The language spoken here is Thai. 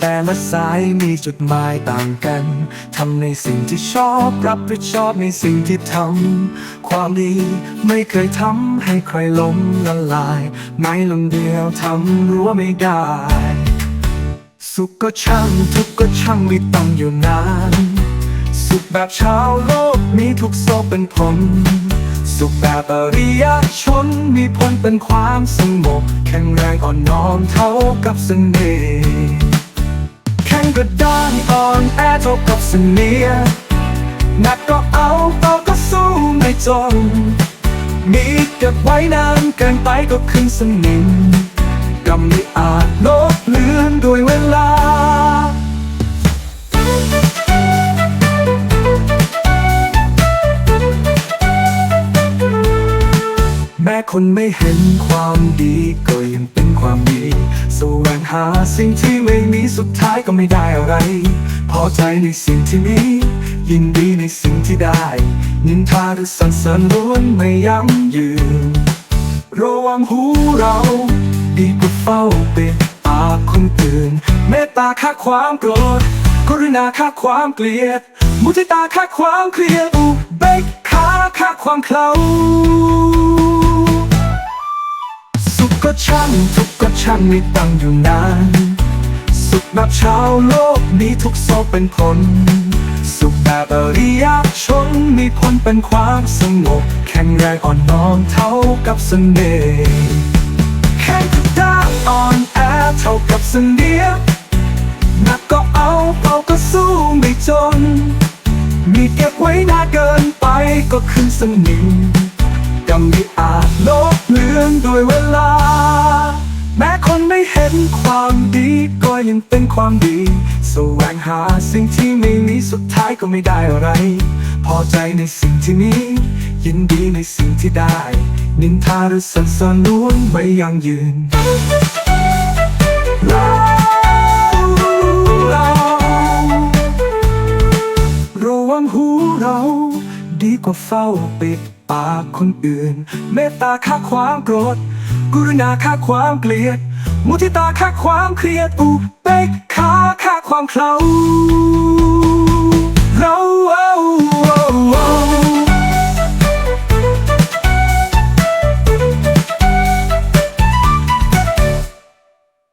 แต่ละสายมีจุดหมายต่างกันทำในสิ่งที่ชอบรับผิดชอบในสิ่งที่ทำความดีไม่เคยทำให้ใครล้มละลายไม่ลงเดียวทำรั้วไม่ได้ สุขก็ช่างทุกข์ก็ช่างไม่ต้องอยู่นาน สุขแบบชาวโลกมีทุกโศกเป็นผลสุขแบบอริยชนมีผลเป็นความสงบแข็งแรงอ่อนน้อมเท่ากับเสน่ห์ กระด้างอ่อนแอเท่ากับเสนียหนักก็เอาเบาก็สู้ไม่จนมีเก็บไว้นานเกินไปก็ขึ้นสนิมกำไม่อาจลบเลือนด้วยเวลาแม้คนไม่เห็นความดีก็ยังเป็นความดี แสวงหาสิ่งที่ไม่ สุดท้ายก็ไม่ได้อะไร พอใจในสิ่งที่มี ยินดีในสิ่งที่ได้ นินทาหรือสรรเสริญล้วนไม่ยั่งยืนระวังหูเรา ดีกว่าเฝ้าปิดปากคนอื่น เมตตาค่าความโกรธกรุณาค่าความเกลียด มุทิตาค่าความเครียดอุเบกขาค่าความเคลาสุขก็ช่างทุกข์ก็ช่างไม่ตั้งอยู่นาน สุขแบบชาวโลกมีทุกโศกเป็นผล สุขแบบอริยชนมีผลเป็นความสงบ แข็งแรงอ่อนน้อมเท่ากับเสน่ห์แข็งกระด้างอ่อนแอเท่ากับเสนียหนักก็เอาเบาก็สู้ไม่จน มีเก็บไว้นานเกินไปก็ขึ้นสนิมก็ไม่อาจลบเลือนโดวยเวลา ม้คนไม่เห็นความดี ก็ยังเป็นความดี แสวงหาสิ่งที่ไม่มีสุดท้ายก็ไม่ได้อะไร พอใจในสิ่งที่มียินดีในสิ่งที่ได้ นินทาหรือสรรเสริญล้วนไม่ยั่งยืนเราราระวังหูเรา ดีกว่าเฝ้าปิดปากคนอื่น เมตตาค่าความโกรธ กรุณาค่าความเกลียด มุทิตาค่าความเครียดอุเบกขาค่าความเคลา